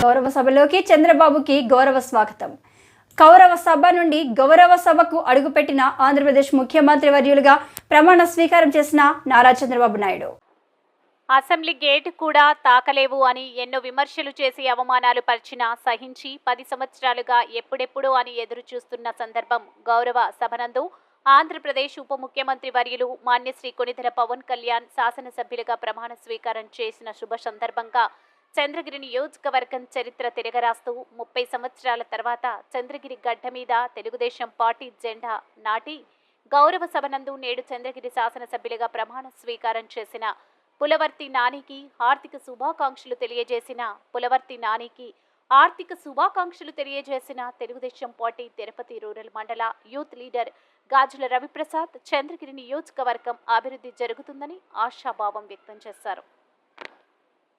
గౌరవ సభలోకి చంద్రబాబుకి గౌరవ స్వాగతం. కౌరవ సభ నుండి గౌరవ సభకు అడుగుపెట్టిన ఆంధ్రప్రదేశ్ ముఖ్యమంత్రి వర్యులుగా ప్రమాణ స్వీకారం చేసిన నారా చంద్రబాబు నాయుడు. అసెంబ్లీ గేట్ కూడా తాకలేవు అని ఎన్నో విమర్శలు చేసి అవమానాలు పరిచినా సహించి పది సంవత్సరాలుగా ఎప్పుడెప్పుడు అని ఎదురు చూస్తున్న సందర్భం గౌరవ సభనందు ఆంధ్రప్రదేశ్ ఉప ముఖ్యమంత్రి వర్యులు మాన్యశ్రీ కొనిధర పవన్ కళ్యాణ్ శాసనసభ్యులుగా ప్రమాణ స్వీకారం చేసిన శుభ సందర్భంగా చంద్రగిరి నియోజకవర్గం చరిత్ర తిరగరాస్తూ ముప్పై సంవత్సరాల తర్వాత చంద్రగిరి గడ్డ మీద తెలుగుదేశం పార్టీ జెండా నాటి గౌరవ సభనందు నేడు చంద్రగిరి శాసనసభ్యులుగా ప్రమాణ స్వీకారం చేసిన పులవర్తి నానికి ఆర్థిక శుభాకాంక్షలు తెలియజేసిన పులవర్తి నానికి ఆర్థిక శుభాకాంక్షలు తెలియజేసిన తెలుగుదేశం పార్టీ తిరుపతి రూరల్ మండల యూత్ లీడర్ గాజుల రవిప్రసాద్ చంద్రగిరి నియోజకవర్గం అభివృద్ధి జరుగుతుందని ఆశాభావం వ్యక్తం చేశారు.